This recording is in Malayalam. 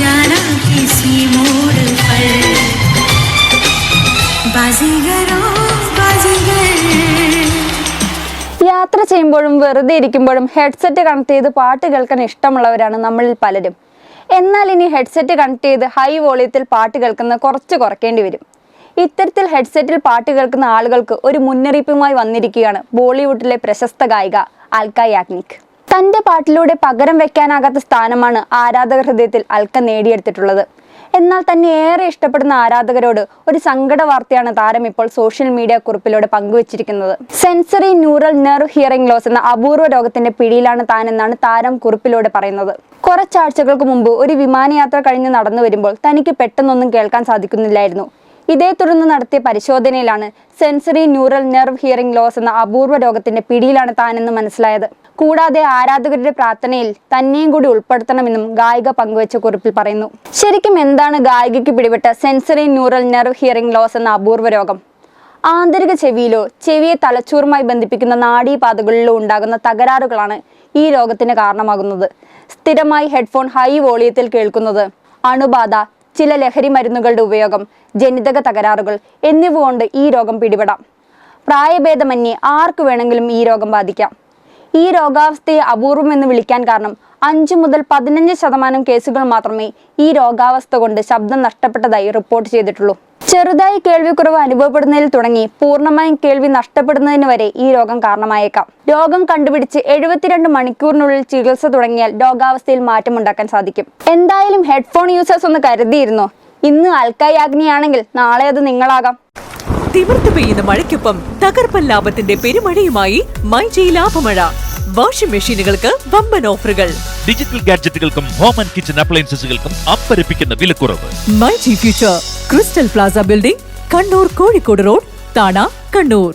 जाना किसी मोड़ पर। യാത്ര ചെയ്യുമ്പോഴും വെറുതെ ഇരിക്കുമ്പോഴും ഹെഡ്സെറ്റ് കണക്ട് ചെയ്ത് പാട്ട് കേൾക്കാൻ ഇഷ്ടമുള്ളവരാണ് നമ്മളിൽ പലരും. എന്നാൽ ഇനി ഹെഡ്സെറ്റ് കണക്ട് ചെയ്ത് ഹൈ വോളിയത്തിൽ പാട്ട് കേൾക്കുന്ന കുറച്ച് കുറയ്ക്കേണ്ടി വരും. ഇത്തരത്തിൽ ഹെഡ്സെറ്റിൽ പാട്ട് കേൾക്കുന്ന ആളുകൾക്ക് ഒരു മുന്നറിയിപ്പുമായി വന്നിരിക്കുകയാണ് ബോളിവുഡിലെ പ്രശസ്ത ഗായിക ആൽക്ക യാഗ്നിക്. തന്റെ പാട്ടിലൂടെ പകരം വെക്കാനാകാത്ത സ്ഥാനമാണ് ആരാധക ഹൃദയത്തിൽ അൽക്ക നേടിയെടുത്തിട്ടുള്ളത്. എന്നാൽ തന്നെ ഏറെ ഇഷ്ടപ്പെടുന്ന ആരാധകരോട് ഒരു സങ്കട വാർത്തയാണ് താരം ഇപ്പോൾ സോഷ്യൽ മീഡിയ കുറിപ്പിലൂടെ പങ്കുവച്ചിരിക്കുന്നത്. Sensory neural nerve hearing loss എന്ന അപൂർവ രോഗത്തിന്റെ പിടിയിലാണ് താനെന്നാണ് താരം കുറിപ്പിലൂടെ പറയുന്നത്. കുറച്ചാഴ്ചകൾക്ക് മുമ്പ് ഒരു വിമാനയാത്ര കഴിഞ്ഞ് നടന്നു വരുമ്പോൾ തനിക്ക് പെട്ടെന്നൊന്നും കേൾക്കാൻ സാധിക്കുന്നില്ലായിരുന്നു. ഇതേ തുടർന്ന് നടത്തിയ പരിശോധനയിലാണ് sensory neural nerve hearing loss എന്ന അപൂർവ രോഗത്തിന്റെ പിടിയിലാണ് താനെന്ന് മനസ്സിലായത്. കൂടാതെ ആരാധകരുടെ പ്രാർത്ഥനയിൽ തന്നെയും കൂടി ഉൾപ്പെടുത്തണമെന്നും ഗായിക പങ്കുവച്ച കുറിപ്പിൽ പറയുന്നു. ശരിക്കും എന്താണ് ഗായികയ്ക്ക് പിടിപെട്ട sensory neural nerve hearing loss എന്ന അപൂർവ രോഗം? ആന്തരിക ചെവിയിലോ ചെവിയെ തലച്ചോറുമായി ബന്ധിപ്പിക്കുന്ന നാഡീപാതകളിലോ ഉണ്ടാകുന്ന തകരാറുകളാണ് ഈ രോഗത്തിന് കാരണമാകുന്നത്. സ്ഥിരമായി ഹെഡ്ഫോൺ ഹൈ വോളിയത്തിൽ കേൾക്കുന്നത് അണുബാധ ചില ലഹരി മരുന്നുകളുടെ ഉപയോഗം ജനിതക തകരാറുകൾ എന്നിവ കൊണ്ട് ഈ രോഗം പിടിപെടാം. പ്രായഭേദമന്യേ ആർക്ക് വേണമെങ്കിലും ഈ രോഗം ബാധിക്കാം. ഈ രോഗാവസ്ഥയെ അപൂർവം എന്ന് വിളിക്കാൻ കാരണം അഞ്ചു മുതൽ പതിനഞ്ച് ശതമാനം കേസുകൾ മാത്രമേ ഈ രോഗാവസ്ഥ കൊണ്ട് ശബ്ദം നഷ്ടപ്പെട്ടതായി റിപ്പോർട്ട് ചെയ്തിട്ടുള്ളൂ. ചെറുതായി കേൾവിക്കുറവ് അനുഭവപ്പെടുന്നതിൽ തുടങ്ങി പൂർണമായും കേൾവി നഷ്ടപ്പെടുന്നതിന് വരെ ഈ രോഗം കാരണമായേക്കാം. രോഗം കണ്ടുപിടിച്ച് എഴുപത്തിരണ്ട് മണിക്കൂറിനുള്ളിൽ ചികിത്സ തുടങ്ങിയാൽ രോഗാവസ്ഥയിൽ മാറ്റമുണ്ടാക്കാൻ സാധിക്കും. എന്തായാലും ഹെഡ്ഫോൺ യൂസേഴ്സ് ഒന്ന് കരുതിയിരുന്നു? ഇന്ന് അൽക്കായാഗ്നിയാണെങ്കിൽ നാളെ അത് നിങ്ങളാകാം. തിമിർത്തു പെയ്യുന്ന മഴയ്ക്കൊപ്പം തകർപ്പൻ ലാഭത്തിന്റെ പെരുമഴയുമായി മൈജി ലാഭമഴ. വാഷിംഗ് മെഷീനുകൾക്ക് വമ്പൻ ഓഫറുകൾ. ഡിജിറ്റൽ ഗാഡ്ജറ്റുകൾക്കും ഹോം ആൻഡ് കിച്ചൺ അപ്ലയൻസസുകൾക്കും അമ്പരപ്പിക്കുന്ന വിലക്കുറവ്. MyG future. Crystal plaza building Kannur Kozhikode road Thana Kannur.